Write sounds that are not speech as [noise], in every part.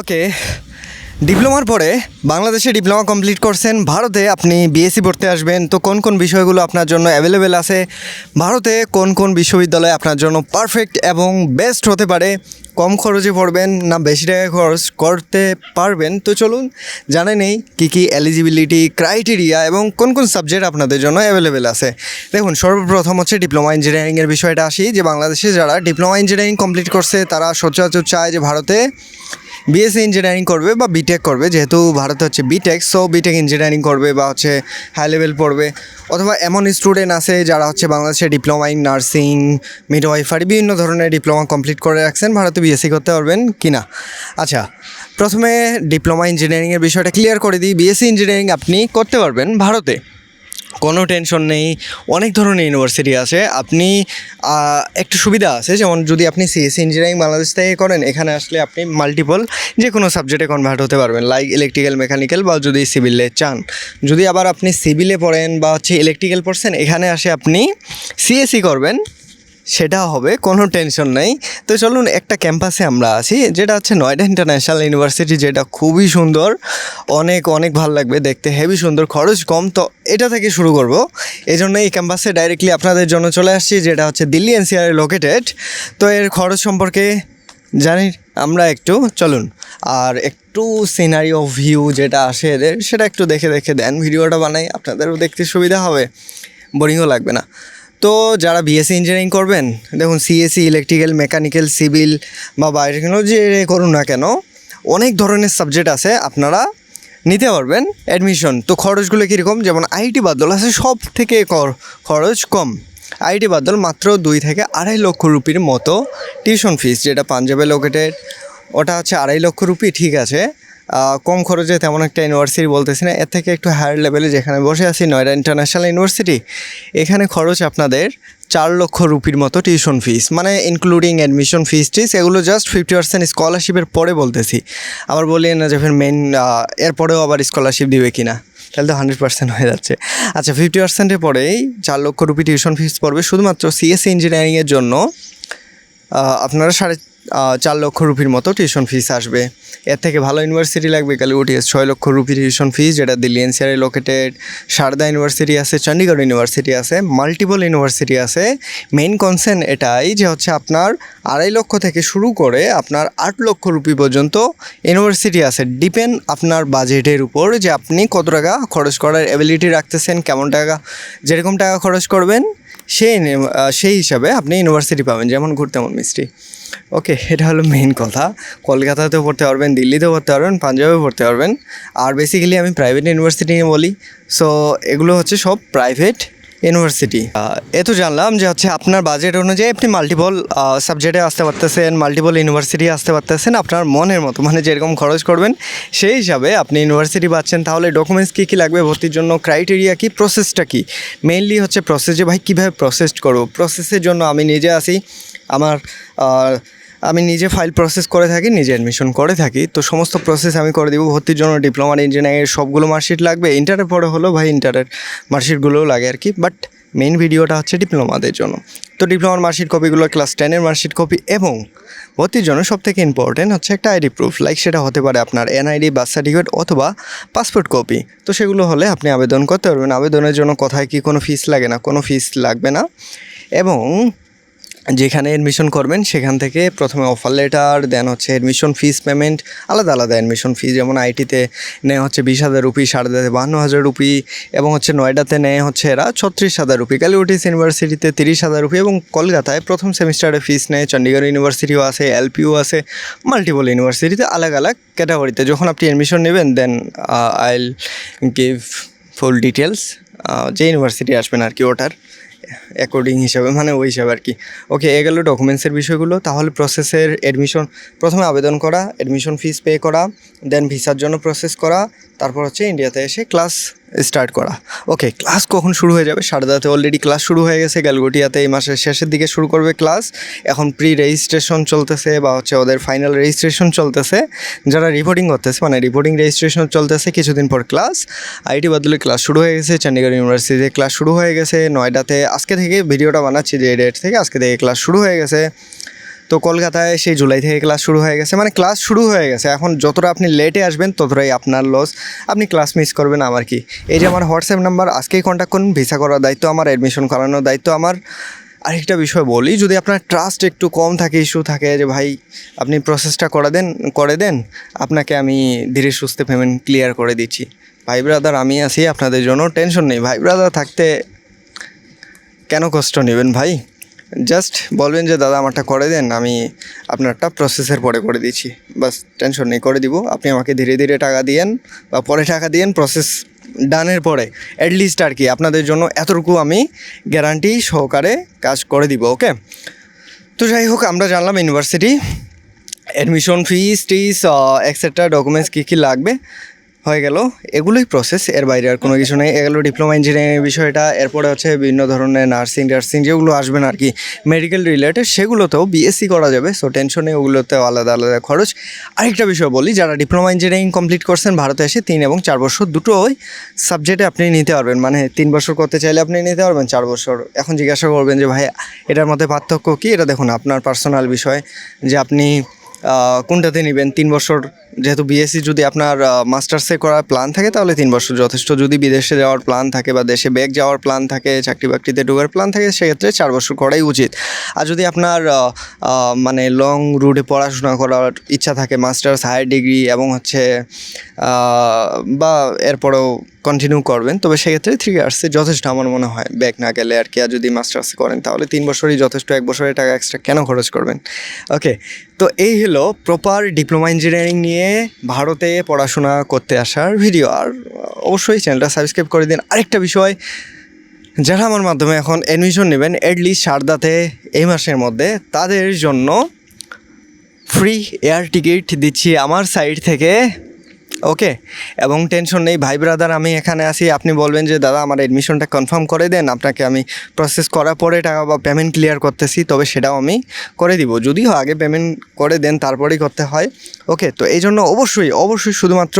ওকে ডিপ্লোমার পরে বাংলাদেশে diploma complete করছেন। ভারতে আপনি বিএসসি পড়তে আসবেন। তো কোন কোন বিষয়গুলো আপনার জন্য অ্যাভেলেবেল আছে? ভারতে কোন কোন বিশ্ববিদ্যালয় আপনার জন্য পারফেক্ট এবং বেস্ট হতে পারে? কম খরচে পড়বেন না বেশি টাকা খরচ করতে পারবেন? তো চলুন জানে নেই কী কী এলিজিবিলিটি ক্রাইটেরিয়া এবং কোন কোন সাবজেক্ট আপনাদের জন্য অ্যাভেলেবেল আছে। দেখুন, সর্বপ্রথম হচ্ছে ডিপ্লোমা ইঞ্জিনিয়ারিংয়ের বিষয়টা আসি। যে বাংলাদেশে যারা ডিপ্লোমা ইঞ্জিনিয়ারিং কমপ্লিট করছে, তারা সচরাচর চায় যে ভারতে বিএসসি ইঞ্জিনিয়ারিং করবে বা বিটেক করবে, যেহেতু ভারতে হচ্ছে বিটেক সো বিটেক ইঞ্জিনিয়ারিং করবে বা হচ্ছে হাই লেভেল পড়বে। অথবা এমন স্টুডেন্ট আছে যারা হচ্ছে বাংলাদেশে ডিপ্লোমা ইন নার্সিং মিডওয়াইফারি বিভিন্ন ধরনের ডিপ্লোমা কমপ্লিট করে রাখছেন, ভারতে বিএসসি করতে পারবেন কি না? আচ্ছা প্রথমে ডিপ্লোমা ইঞ্জিনিয়ারিংয়ের বিষয়টা ক্লিয়ার করে দিই। বিএসসি ইঞ্জিনিয়ারিং আপনি করতে পারবেন ভারতে। কোনো টেনশন নেই। অনেক ধরনের ইউনিভার্সিটি আছে। আপনি একটু সুবিধা আছে, যেমন যদি আপনি সিএসসি ইঞ্জিনিয়ারিং বাংলাদেশ থেকে করেন, এখানে আসলে আপনি মাল্টিপল যে কোনো সাবজেক্টে কনভার্ট হতে পারবেন লাইক ইলেকট্রিক্যাল মেকানিক্যাল বা যদি সিভিলে চান। যদি আবার আপনি সিভিলে পড়েন বা হচ্ছে ইলেকট্রিক্যাল পড়ছেন, এখানে আসে আপনি সিএসসি করবেন। সেটা হবে, কোনো টেনশন নেই। তো চলুন একটা ক্যাম্পাসে আমরা আছি যেটা হচ্ছে নয়ডা ইন্টারন্যাশনাল ইউনিভার্সিটি যেটা খুবই সুন্দর। অনেক অনেক ভালো লাগবে দেখতে হেভি সুন্দর, খরচ কম। তো এটা থেকে শুরু করব। এই জন্য এই ক্যাম্পাসে ডাইরেক্টলি আপনাদের জন্য চলে আসছি, যেটা হচ্ছে দিল্লি এনসিআর লোকেটেড তো এর খরচ সম্পর্কে জানি আমরা একটু, চলুন। আর একটু সিনারি অফ ভিউ যেটা আসে এদের, সেটা একটু দেখে দেখে দেন ভিডিওটা বানাই, আপনাদেরও দেখতে সুবিধা হবে। বোরিংও লাগবে না। তো যারা বিএসসি ইঞ্জিনিয়ারিং করবেন, দেখুন সিএসসি ইলেকট্রিক্যাল মেকানিক্যাল সিভিল বা যে করুন না কেন, অনেক ধরনের সাবজেক্ট আছে, আপনারা নিতে পারবেন অ্যাডমিশন তো খরচগুলো কীরকম? যেমন আইটি বাদল আছে সব থেকে খরচ কম। আইটি বাদল মাত্র দুই থেকে আড়াই লক্ষ রুপির মতো টিউশন ফিস যেটা পাঞ্জাবে লোকেটেড ওটা হচ্ছে আড়াই লক্ষ রুপি, ঠিক আছে। কম খরচে তেমন একটা ইউনিভার্সিটি বলতেছি না। এর থেকে একটু হায়ার লেভেলে যেখানে বসে আছি, নয়ডা ইন্টারন্যাশনাল ইউনিভার্সিটি এখানে খরচ আপনাদের চার লক্ষ রুপির মতো টিউশন ফিস মানে ইনক্লুডিং অ্যাডমিশন ফিস টিস, এগুলো জাস্ট ফিফটি পার্সেন্ট স্কলারশিপের পরে বলতেছি। আবার বলি না যে ফের মেন এরপরেও আবার স্কলারশিপ দিবে কি না তাহলে তো হান্ড্রেড পার্সেন্ট হয়ে যাচ্ছে। আচ্ছা ফিফটি পার্সেন্টের পরেই চার লক্ষ রুপি টিউশন ফিস পড়বে, শুধুমাত্র সিএসসি ইঞ্জিনিয়ারিংয়ের জন্য আপনারা সাড়ে চার লক্ষ রুপির মতো টিউশন ফিস আসবে। এর থেকে ভালো ইউনিভার্সিটি লাগবে কালি ওটিএস, ছয় লক্ষ রুপি টিউশন ফিস যেটা দিল্লি এনসিআরে লোকেটেড সারদা ইউনিভার্সিটি আছে চণ্ডীগড় ইউনিভার্সিটি আছে মাল্টিপল ইউনিভার্সিটি আছে। মেইন কনসেন এটাই যে হচ্ছে আপনার আড়াই লক্ষ থেকে শুরু করে আপনার আট লক্ষ রুপি পর্যন্ত ইউনিভার্সিটি আছে। ডিপেন্ড আপনার বাজেটের উপর যে আপনি কত টাকা খরচ করার অ্যাবিলিটি রাখতেছেন, কেমন টাকা, যেরকম টাকা খরচ করবেন, সেই সেই হিসাবে আপনি ইউনিভার্সিটি পাবেন, যেমন ঘুরতে তেমন মিষ্টি। ওকে এটা হলো মেইন কথা। কলকাতাতেও পড়তে পারবেন, দিল্লিতেও পড়তে পারবেন, পাঞ্জাবেও পড়তে পারবেন। আর বেসিক্যালি আমি প্রাইভেট ইউনিভার্সিটি নিয়ে বলি। সো এগুলো হচ্ছে সব প্রাইভেট ইউনিভার্সিটি এ তো জানলাম যে হচ্ছে আপনার বাজেট অনুযায়ী আপনি মাল্টিপল সাবজেক্টে আসতে পারতেছেন মাল্টিপল ইউনিভার্সিটি আসতে পারতেছেন, আপনার মনের মতো মানে যেরকম খরচ করবেন, সেই হিসাবে আপনি ইউনিভার্সিটি পাচ্ছেন। তাহলে ডকুমেন্টস কী কী লাগবে, ভর্তির জন্য ক্রাইটেরিয়া কী প্রসেসটা কী? মেইনলি হচ্ছে প্রসেস যে, ভাই, কীভাবে প্রসেস করব? প্রসেসের জন্য আমি নিজে আসি। আমার আমি নিজে ফাইল প্রসেস করে থাকি, নিজে অ্যাডমিশন করে থাকি। তো সমস্ত প্রসেস আমি করে দিব, ভর্তির জন্য ডিপ্লোমার ইঞ্জিনিয়ারিংয়ের সবগুলো মার্কশিট লাগবে। ইন্টারের পরে হলো ভাই ইন্টারের মার্কশিটগুলোও লাগে আর কি। বাট মেইন ভিডিওটা হচ্ছে ডিপ্লোমাদের জন্য। তো ডিপ্লোমার মার্কশিট কপিগুলো ক্লাস টেনের মার্কশিট কপি এবং ভর্তির জন্য সবথেকে ইম্পর্টেন্ট হচ্ছে একটা আইডি প্রুফ লাইক সেটা হতে পারে আপনার এনআইডি বার্থ সার্টিফিকেট অথবা পাসপোর্ট কপি তো সেগুলো হলে আপনি আবেদন করতে পারবেন। আবেদনের জন্য কোথায় কি কোনো ফিস লাগে না, কোনো ফিস লাগবে না। এবং যেখানে এডমিশন করবেন, সেখান থেকে প্রথমে অফার লেটার দেন হচ্ছে এডমিশন ফিস পেমেন্ট আলাদা আলাদা এডমিশন ফিস যেমন আইটিতে নেয় হচ্ছে বিশ হাজার রুপি সারদাতে বাহান্ন হাজার রুপি, এবং হচ্ছে নয়ডাতে নেয় হচ্ছে এরা ছত্রিশ হাজার রুপি ক্যালিউটিস ইউনিভার্সিটিতে তিরিশ হাজার রুপি, এবং কলকাতায় প্রথম সেমিস্টারে ফিস নেয় চণ্ডীগড় ইউনিভার্সিটিও আছে এলপিও আছে মাল্টিপল ইউনিভার্সিটিতে আলাদা আলাদা ক্যাটাগরিতে যখন আপনি এডমিশন নেবেন then I'll give full details যে ইউনিভার্সিটি আসবেন আর কি ওটার। অ্যাকর্ডিং হিসাবে মানে ওই হিসাবে আর কি। ওকে এ গেলো ডকুমেন্টসের বিষয়গুলো। তাহলে প্রসেসের অ্যাডমিশন প্রথমে আবেদন করা অ্যাডমিশন ফিস পে করা দেন ভিসার জন্য প্রসেস করা, তারপর হচ্ছে ইন্ডিয়াতে এসে ক্লাস স্টার্ট করা। ওকে ক্লাস কখন শুরু হয়ে যাবে? সারদাতে অলরেডি ক্লাস শুরু হয়ে গেছে গ্যালগোটিয়াতে এই মাসের শেষের দিকে শুরু করবে ক্লাস এখন প্রি রেজিস্ট্রেশন চলতেছে বা হচ্ছে ওদের ফাইনাল রেজিস্ট্রেশন চলতেছে। যারা রিপোর্টিং করতেছে মানে রিপোর্টিং রেজিস্ট্রেশন চলতেছে কিছুদিন পর ক্লাস আইটি বদলে ক্লাস শুরু হয়ে গেছে চণ্ডীগড় ইউনিভার্সিটিতে ক্লাস শুরু হয়ে গেছে। নয়ডাতে আজকে থেকে ভিডিওটা বানাচ্ছি, যে ডেট থেকে আজকে থেকে ক্লাস শুরু হয়ে গেছে। তো কলকাতায় সেই জুলাই থেকে ক্লাস শুরু হয়ে গেছে। মানে ক্লাস শুরু হয়ে গেছে। এখন যতটা আপনি লেটে আসবেন, ততটাই আপনার লস আপনি ক্লাস মিস করবেন আমার কি? এই যে আমার হোয়াটসঅ্যাপ নাম্বার আজকেই কন্ট্যাক্ট করুন। ভিসা করার দায়িত্ব আমার অ্যাডমিশন করানোর দায়িত্ব আমার। আরেকটা বিষয় বলি, যদি আপনার ট্রাস্ট একটু কম থাকে ইস্যু থাকে যে ভাই, আপনি প্রসেসটা করে দেন করে দেন, আপনাকে আমি ধীরে সুস্থে পেমেন্ট ক্লিয়ার করে দিচ্ছি। ভাই ব্রাদার আমি আছি, আপনাদের জন্য টেনশন নেই। ভাই ব্রাদার থাকতে কেন কষ্ট নেবেন ভাই? জাস্ট বলবেন যে, দাদা, আমারটা করে দেন, আমি আপনারটা প্রসেসের পরে করে দিচ্ছি। বাস টেনশন নেই, করে দিব। আপনি আমাকে ধীরে ধীরে টাকা দিয়েন বা পরে টাকা দিয়েন প্রসেস ডানের পরে। অ্যাটলিস্ট আর কি, আপনাদের জন্য এতটুকু আমি গ্যারান্টি সহকারে কাজ করে দিব ওকে তো যাই হোক, আমরা জানলাম ইউনিভার্সিটি অ্যাডমিশন ফিস টিস এক্সেট্রা ডকুমেন্টস কী কী লাগবে। হয়ে গেল। এগুলোই প্রসেস এর বাইরে আর কোনো কিছু নেই। এগুলো ডিপ্লোমা ইঞ্জিনিয়ারিং বিষয়টা এরপরে হচ্ছে বিভিন্ন ধরনের নার্সিং টার্সিং যেগুলো আসবেন আর কি মেডিকেল রিলেটেড সেগুলোতেও বিএসসি করা যাবে। সো টেনশন নেই ওগুলোতেও আলাদা আলাদা খরচ। আরেকটা বিষয় বলি যারা ডিপ্লোমা ইঞ্জিনিয়ারিং কমপ্লিট করছেন ভারতে এসে তিন এবং চার বছর দুটোই সাবজেক্টে আপনি নিতে পারবেন। মানে তিন বছর করতে চাইলে আপনি নিতে পারবেন চার বছর। এখন জিজ্ঞাসা করবেন যে ভাই এটার মধ্যে পার্থক্য কী? এটা দেখুন আপনার পার্সোনাল বিষয় যে আপনি কোনটাতে নেবেন? তিন বছর যেহেতু বিএসসি যদি আপনার মাস্টার্সে করার প্ল্যান থাকে, তাহলে তিন বছর যথেষ্ট। যদি বিদেশে যাওয়ার প্ল্যান থাকে বা দেশে ব্যাগ যাওয়ার প্ল্যান থাকে চাকরি বাকরিতে ঢোকার প্ল্যান থাকে, সেক্ষেত্রে চার বছর করাই উচিত। আর যদি আপনার মানে লং রুটে পড়াশোনা করার ইচ্ছা থাকে মাস্টার্স হায়ার ডিগ্রি এবং হচ্ছে বা এরপরেও কন্টিনিউ করবেন, তবে সেক্ষেত্রে থ্রি ইয়ার্সে যথেষ্ট আমার মনে হয় ব্যাক না গেলে আর কি। আর যদি মাস্টার্স করেন, তাহলে তিন বছরই যথেষ্ট, এক বছরের টাকা এক্সট্রা কেন খরচ করবেন? ওকে তো এই হলো প্রপার ডিপ্লোমা ইঞ্জিনিয়ারিং নিয়ে ভারতে পড়াশোনা করতে আসার ভিডিও আর অবশ্যই চ্যানেলটা সাবস্ক্রাইব করে দিন। আরেকটা বিষয়, যারা আমার মাধ্যমে এখন অ্যাডমিশন নেবেন অ্যাটলিস্ট সারদাতে এই মাসের মধ্যে, তাদের জন্য ফ্রি এয়ার টিকিট দিচ্ছি আমার সাইড থেকে। ওকে এবং টেনশন নেই, ভাই ব্রাদার আমি এখানে আসি আপনি বলবেন যে, দাদা, আমার অ্যাডমিশনটা কনফার্ম করে দেন। আপনাকে আমি প্রসেস করার পরে টাকা বা পেমেন্ট ক্লিয়ার করতেছি, তবে সেটাও আমি করে দিব। যদিও আগে পেমেন্ট করে দেন, তারপরেই করতে হয়। ওকে তো এই জন্য অবশ্যই অবশ্যই শুধুমাত্র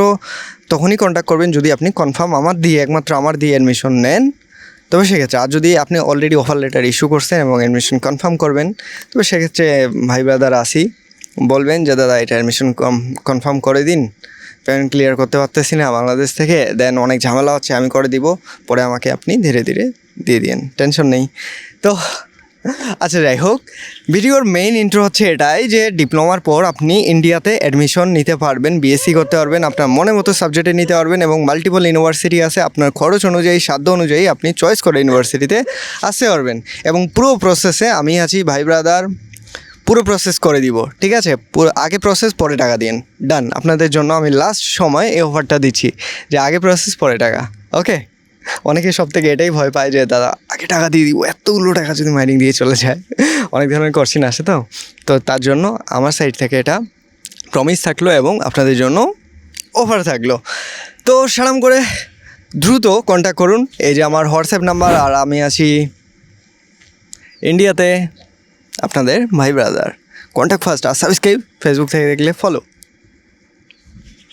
তখনই কন্ট্যাক্ট করবেন যদি আপনি কনফার্ম আমার দিয়ে, একমাত্র আমার দিয়ে অ্যাডমিশন নেন। তবে সেক্ষেত্রে, আর যদি আপনি অলরেডি অফার লেটার ইস্যু করছেন এবং অ্যাডমিশন কনফার্ম করবেন, তবে সেক্ষেত্রে ভাই ব্রাদার আসি। বলবেন যে, দাদা, এটা অ্যাডমিশন কনফার্ম করে দিন। পেমেন্ট ক্লিয়ার করতে পারতেছি না বাংলাদেশ থেকে দেন অনেক ঝামেলা হচ্ছে, আমি করে দিব, পরে আমাকে আপনি ধীরে ধীরে দিয়ে দিন টেনশন নেই। তো আচ্ছা যাই হোক, ভিডিওর মেইন ইন্ট্রো হচ্ছে এটাই যে ডিপ্লোমার পর আপনি ইন্ডিয়াতে অ্যাডমিশন নিতে পারবেন বিএসসি করতে পারবেন, আপনার মনে মতো সাবজেক্টে নিতে পারবেন এবং মাল্টিপল ইউনিভার্সিটি আছে, আপনার খরচ অনুযায়ী, সাধ্য অনুযায়ী আপনি চয়েস করে ইউনিভার্সিটিতে আসতে পারবেন। এবং পুরো প্রসেসে আমি আছি ভাই ব্রাদার পুরো প্রসেস করে দিব, ঠিক আছে? পুরো আগে প্রসেস পরে টাকা দিন ডান আপনাদের জন্য আমি লাস্ট সময় এই অফারটা দিচ্ছি যে আগে প্রসেস পরে টাকা। ওকে অনেকে সব থেকে এটাই ভয় পায় যে, দাদা, আগে টাকা দিয়ে দিব, এতগুলো টাকা যদি মাইনিং দিয়ে চলে যায়। [laughs] অনেক ধরনের কোশ্চিন আসে তো? তো তার জন্য আমার সাইড থেকে এটা প্রমিস থাকল এবং আপনাদের জন্য অফার থাকল। তো সারাম করে দ্রুত কন্ট্যাক্ট করুন। এই যে আমার হোয়াটসঅ্যাপ নাম্বার আর আমি আছি ইন্ডিয়াতে আপনাদের ভাই ব্রাদার কন্ট্যাক্ট ফার্স্ট আর সাবস্ক্রাইব ফেসবুক থেকে দেখলে ফলো